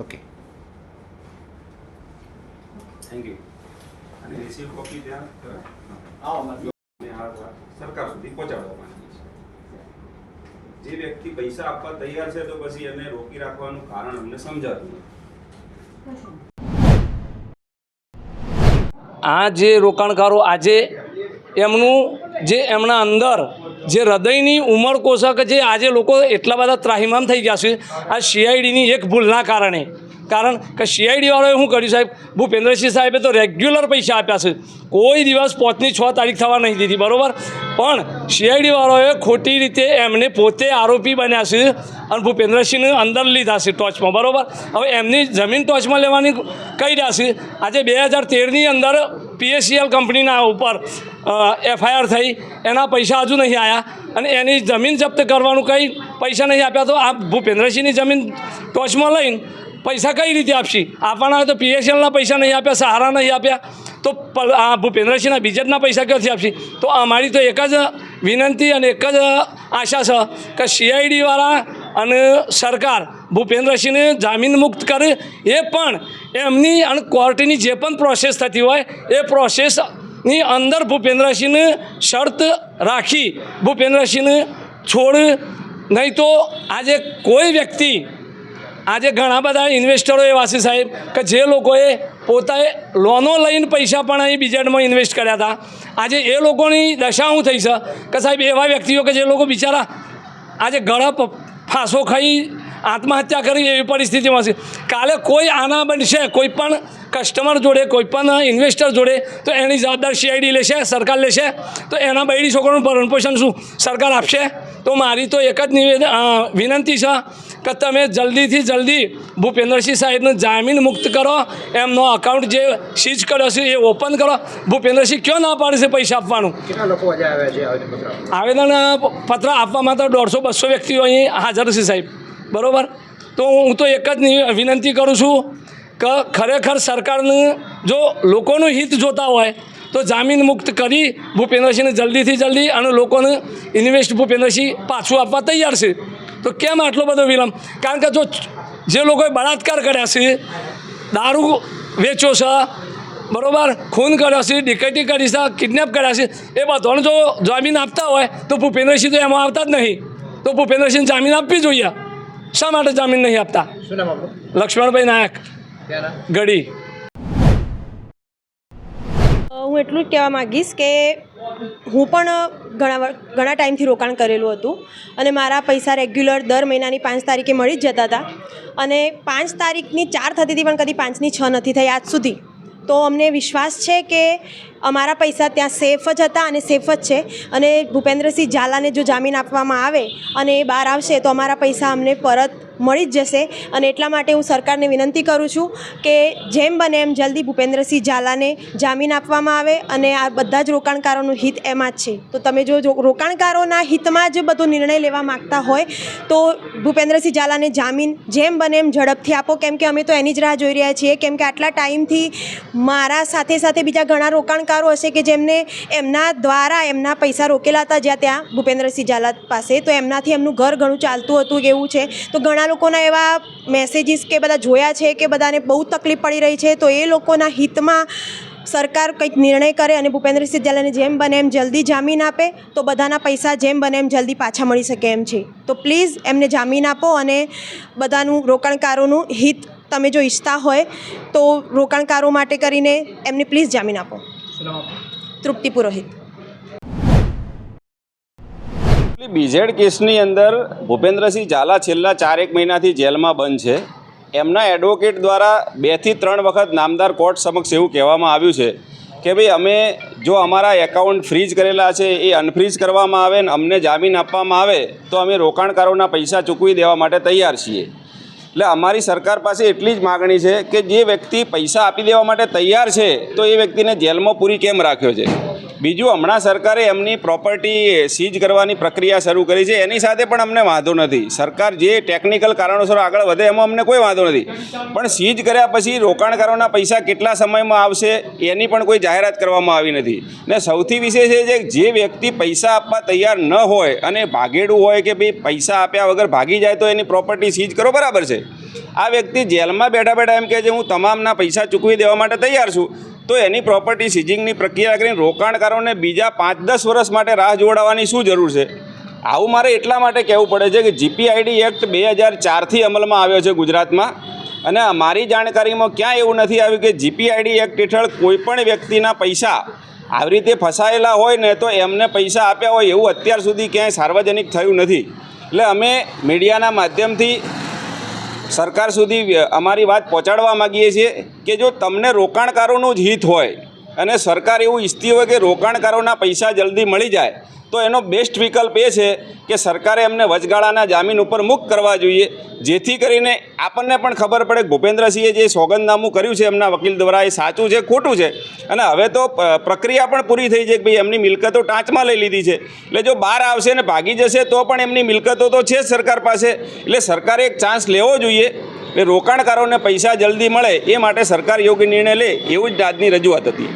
Okay thank you અને receive copy ત્યાં? સરકાર સુધી પહોંચાડવાની છે જે વ્યક્તિ પૈસા આપવા તૈયાર છે તો પછી એને રોકી રાખવાનું કારણ અમને સમજાતું નથી. આ જે રોકાણકારો આજે એમનું જે એમના અંદર જે હૃદયની ઉમર કોષક જે આજે લોકો એટલા બધા ત્રાહિમામ થઈ ગયા છે. આ સીઆઈડીની એક ભૂલના કારણે. કારણ કે સીઆઈડીવાળાએ શું કર્યું સાહેબ? ભૂપેન્દ્રસિંહ સાહેબે તો રેગ્યુલર પૈસા આપ્યા છે. કોઈ દિવસ પોતની છ તારીખ થવા નહીં દીધી, બરાબર? પણ સીઆઈડીવાળાએ ખોટી રીતે એમને પોતે આરોપી બન્યા છે અને ભૂપેન્દ્રસિંહને અંદર લીધા છે ટોચમાં, બરાબર? હવે એમની જમીન ટોચમાં લેવાની કહી રહ્યા છે? આજે બે હજાર તેરની અંદર પીએસસીએલ કંપનીના ઉપર એફઆઈઆર થઈ. એના પૈસા હજુ નહીં આવ્યા અને એની જમીન જપ્ત કરવાનું કંઈ પૈસા નહીં આપ્યા. તો આ ભૂપેન્દ્રસિંહની જમીન ટોચમાં લઈને પૈસા કઈ રીતે આપશી? આપવાના તો પીએસએલના પૈસા નહીં આપ્યા, સહારા નહીં આપ્યા. તો આ ભૂપેન્દ્રસિંહના બીજેપીના પૈસા ક્યાંથી આપશી? તો અમારી તો એક જ વિનંતી અને એક જ આશા છે કે સીઆઈડીવાળા અને સરકાર ભૂપેન્દ્રસિંહને જામીન મુક્ત કરે. એ પણ એમની અને કોર્ટની જે પણ પ્રોસેસ થતી હોય, એ પ્રોસેસની અંદર ભૂપેન્દ્રસિંહને શરત રાખી ભૂપેન્દ્રસિંહને છોડ. નહીં તો આજે કોઈ વ્યક્તિ આજે ઘણા બધા ઇન્વેસ્ટરો એવા છે સાહેબ કે જે લોકોએ પોતાએ લોનો લઈને પૈસા પણ અહીં બીજેડમાં ઇન્વેસ્ટ કર્યા હતા. આજે એ લોકોની દશા શું થઈ છે કે સાહેબ એવા વ્યક્તિઓ કે જે લોકો બિચારા આજે ગળપ ફાંસો ખાઈ આત્મહત્યા કરી એવી પરિસ્થિતિમાં છે. કાલે કોઈ આના બનશે, કોઈ પણ કસ્ટમર જોડે, કોઈ પણ ઇન્વેસ્ટર જોડે, તો એની જવાબદાર સીઆઈડી લેશે, સરકાર લેશે, તો એના બૈડી છોકરાનું ભરણપોષણ શું? સરકાર આપશે? તો મારી તો એક જ નિવેદન વિનંતી છે કે તમે જલ્દીથી જલ્દી ભૂપેન્દ્રસિંહ સાહેબને જામીન મુક્ત કરો એમનો અકાઉન્ટ જે સીઝ કર્યો છે એ ઓપન કરો. ભૂપેન્દ્રસિંહ ક્યો ના પાડે છે પૈસા આપવાનું? આવેદન પત્ર આપવા માટે દોઢસો બસો વ્યક્તિઓ અહીં હાજર છે સાહેબ. બરાબર? તો હું તો એક જ વિનંતી કરું છું કે ખરેખર સરકારને જો લોકોનું હિત જોતા હોય તો જામીન મુક્ત કરી ભૂપેન્દ્રસિંહને જલ્દીથી જલ્દી અને લોકોને ઇન્વેસ્ટ ભૂપેન્દ્રસિંહ પાછું આપવા તૈયાર છે. તો કેમ આટલો બધો વિલંબ? કારણ કે જો જે લોકોએ બળાત્કાર કર્યા છે દારૂ વેચ્યો છે બરોબર ખૂન કર્યો છે ડિકેટી કરી છે કિડનેપ કર્યા છે એ બધાને જો જામીન આપતા હોય તો ભૂપેન્દ્રસિંહ તો એમાં આવતા જ નહીં. તો ભૂપેન્દ્રસિંહ જામીન આપવી જોઈએ. શા માટે જામીન નહીં આપતા? લક્ષ્મણભાઈ નાયક. ગઢી. હું એટલું જ કહેવા માગીશ કે હું પણ ઘણા ઘણા ટાઈમથી રોકાણ કરેલું હતું અને મારા પૈસા રેગ્યુલર દર મહિનાની પાંચ તારીખે મળી જ જતા હતા. અને પાંચ તારીખની ચાર થતી હતી પણ કદી પાંચની છ નથી થઈ આજ સુધી. તો અમને વિશ્વાસ છે કે અમારા પૈસા ત્યાં સેફ જ હતા અને સેફ જ છે. અને ભૂપેન્દ્રસિંહ ઝાલાને જો જામીન આપવામાં આવે અને એ બહાર આવશે તો અમારા પૈસા અમને પરત મળી જ જશે. અને એટલા માટે હું સરકારને વિનંતી કરું છું કે જેમ બને એમ જલ્દી ભૂપેન્દ્રસિંહ ઝાલાને જામીન આપવામાં આવે અને આ બધા જ રોકાણકારોનું હિત એમાં જ છે. તો તમે જો રોકાણકારોના હિતમાં જ બધો નિર્ણય લેવા માગતા હોય તો ભૂપેન્દ્રસિંહ ઝાલાને જામીન જેમ બને એમ ઝડપથી આપો. કેમ કે અમે તો એની જ રાહ જોઈ રહ્યા છીએ. કેમ કે આટલા ટાઈમથી મારા સાથે સાથે બીજા ઘણા રોકાણકારો હશે કે જેમને એમના દ્વારા એમના પૈસા રોકેલા હતા જ્યાં ત્યાં ભૂપેન્દ્રસિંહ ઝાલા પાસે, તો એમનાથી એમનું ઘર ઘણું ચાલતું હતું એવું છે. તો ઘણા લોકોના એવા મેસેજીસ કે બધા જોયા છે કે બધાને બહુ તકલીફ પડી રહી છે, તો એ લોકોના હિતમાં સરકાર કંઈક નિર્ણય કરે અને ભૂપેન્દ્રસિંહ ઝાલાને જેમ બને એમ જલ્દી જામીન આપે, તો બધાના પૈસા જેમ બને એમ જલ્દી પાછા મળી શકે એમ છે. તો પ્લીઝ એમને જામીન આપો અને બધાનું રોકાણકારોનું હિત તમે જો ઈચ્છતા હોય, તો રોકાણકારો માટે કરીને એમને પ્લીઝ જામીન આપો. તૃપ્તિ પુરોહિત બીજેડ કેસની અંદર ભૂપેન્દ્રસિંહ ઝાલા છેલ્લા ચારેક મહિનાથી જેલમાં બંધ છે. એમના એડવોકેટ દ્વારા બેથી ત્રણ વખત નામદાર કોર્ટ સમક્ષ એવું કહેવામાં આવ્યું છે કે ભાઈ અમે જો અમારા એકાઉન્ટ ફ્રીઝ કરેલા છે એ અનફ્રીઝ કરવામાં આવે ને અમને જામીન આપવામાં આવે તો અમે રોકાણકારોના પૈસા ચૂકવી દેવા માટે તૈયાર છીએ. એટલે અમારી સરકાર પાસે એટલી જ માગણી છે કે જે વ્યક્તિ પૈસા આપી દેવા માટે તૈયાર છે, તો એ વ્યક્તિને જેલમાં પૂરી કેમ રાખ્યો છે? બીજું, હમણાં સરકારે એમની પ્રોપર્ટી સીઝ કરવાની પ્રક્રિયા શરૂ કરી છે. એની સાથે પણ અમને વાંધો નથી. સરકાર જે ટેકનિકલ કારણોસર આગળ વધે એમાં અમને કોઈ વાંધો નથી. પણ સીઝ કર્યા પછી રોકાણકારોના પૈસા કેટલા સમયમાં આવશે, એની પણ કોઈ જાહેરાત કરવામાં આવી નથી. ને સૌથી વિશેષ એ છે જે વ્યક્તિ પૈસા આપવા તૈયાર ન હોય અને ભાગેડું હોય કે ભાઈ પૈસા આપ્યા વગર ભાગી જાય તો એની પ્રોપર્ટી સીઝ કરો, બરાબર છે. આ વ્યક્તિ જેલમાં બેઠા બેઠા એમ કહે છે, હું તમામના પૈસા ચૂકવી દેવા માટે તૈયાર છું. તો એની પ્રોપર્ટી સિઝિંગની પ્રક્રિયા કરીને રોકાણકારોને બીજા પાંચ દસ વર્ષ માટે રાહ જોડાવાની શું જરૂર છે? આવું મારે એટલા માટે કહેવું પડે છે કે જીપીઆઈડી એક્ટ બે હજાર ચારથી અમલમાં આવ્યો છે ગુજરાતમાં. અને મારી જાણકારીમાં ક્યાં એવું નથી આવ્યું કે જીપીઆઈડી એક્ટ હેઠળ કોઈપણ વ્યક્તિના પૈસા આવી રીતે ફસાયેલા હોય ને તો એમને પૈસા આપ્યા હોય એવું અત્યાર સુધી ક્યાંય સાર્વજનિક થયું નથી. એટલે અમે મીડિયાના માધ્યમથી સરકાર સુધી અમારી વાત પહોંચાડવા માગીએ છીએ કે જો તમને રોકાણકારોનું જ હિત હોય અને સરકાર એવું ઈચ્છતી હોય કે રોકાણકારોના પૈસા જલ્દી મળી જાય, તો એનો બેસ્ટ વિકલ્પ એ છે કે સરકારે એમને વચગાળાના જામીન ઉપર મુક્ત કરવા જોઈએ, જેથી કરીને આપણને પણ ખબર પડે ભૂપેન્દ્રસિંહે જે સોગંદનામું કર્યું છે એમના વકીલ દ્વારા એ સાચું છે, ખોટું છે. અને હવે તો પ્રક્રિયા પણ પૂરી થઈ છે કે ભાઈ એમની મિલકતો ટાંચમાં લઈ લીધી છે. એટલે જો બહાર આવશે ને ભાગી જશે, તો પણ એમની મિલકતો તો છે જ સરકાર પાસે. એટલે સરકારે એક ચાન્સ લેવો જોઈએ એટલે રોકાણકારોને પૈસા જલ્દી મળે, એ માટે સરકાર યોગ્ય નિર્ણય લે, એવું જ આજની રજૂઆત હતી.